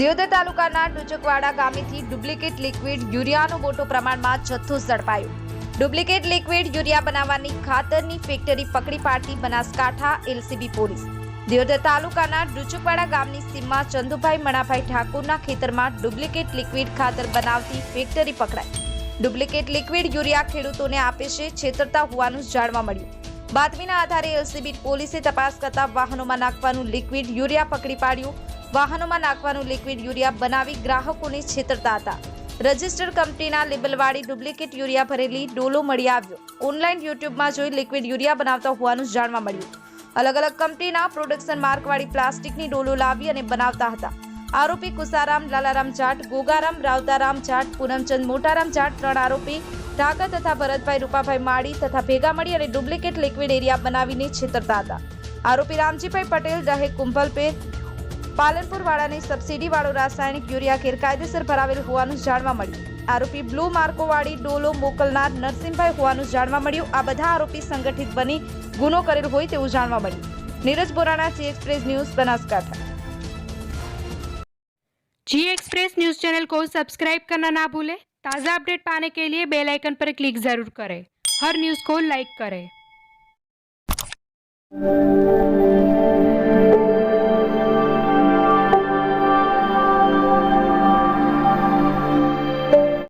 દિયોદર તાલુકાના ડુચકવાડા ગામેથી duplicate liquid યુરિયાનો મોટો પ્રમાણમાં જથ્થો ઝડપાયો. ડુપ્લિકેટ લિક્વિડ યુરિયા બનાવવાની ખાતરની ફેક્ટરી પકડી પાડતી બનાસકાંઠા એલસીબી પોલીસ. દિયોદર તાલુકાના ડુચકવાડા ગામની સીમમાં ચંદુભાઈ મણાભાઈ ઠાકોરના ખેતરમાં ડુપ્લિકેટ લિક્વિડ ખાતર બનાવતી ફેક્ટરી પકડાઈ. ડુપ્લિકેટ લિક્વિડ યુરિયા ખેડૂતોને આપે છે, છેતરતા હોવાનું જાણવા મળ્યું. બાતમીના આધારે એલસીબી પોલીસે તપાસ કરતા વાહનોમાં નાખવાનું લિક્વિડ યુરિયા પકડી પાડ્યું. વાહનોમાં નાખવાનું લિક્વિડ યુરિયા બનાવી ગ્રાહકોને છેતરતા હતા. રજિસ્ટર કંપનીના લેબલવાળી ડુપ્લિકેટ યુરિયા ભરેલી ડોલો મળી આવ્યો. ઓનલાઈન યુટ્યુબમાં જોઈ લિક્વિડ યુરિયા બનાવતા હોવાનું જાણવા મળ્યું. અલગ અલગ કંપનીના પ્રોડક્શન માર્કવાળી પ્લાસ્ટિકની ડોલો લાવી અને બનાવતા હતા. આરોપી કુસારામ, લાલારામ જાટ, ગોગારામ, રાવતારામ જાટ, પૂનમચંદ મોટારામ જાટ ત્રણ આરોપી, ઢાકા તથા ભરતભાઈ, રૂપાભાઈ માળી તથા ભેગા મળી અને ડુપ્લિકેટ લિક્વિડ એરિયા બનાવીને છેતરતા હતા. આરોપી રામજીભાઈ પટેલ, રહે કુંભલપેર પાલનપુર વાળાને સબસિડી વાળો રાસાયણિક યુરિયા ગેરકાયદેસર ભરાવેલ હોવાનું જાણવા મળ્યું આરોપી બ્લુ માર્કોવાળી ડોલો મોકલનાર નરસિંહભાઈ હોવાનું જાણવા મળ્યું આ બધા આરોપી સંગઠિત બની ગુનો કરેલ હોય તેવું જાણવા મળ્યું Neeraj Borana Zee express news Banaskantha Zee express news channel को सब्सक्राइब करना ना भूलें ताज़ा अपडेट पाने के लिए बेल आइकन पर क्लिक जरूर करें हर न्यूज़ को लाइक करें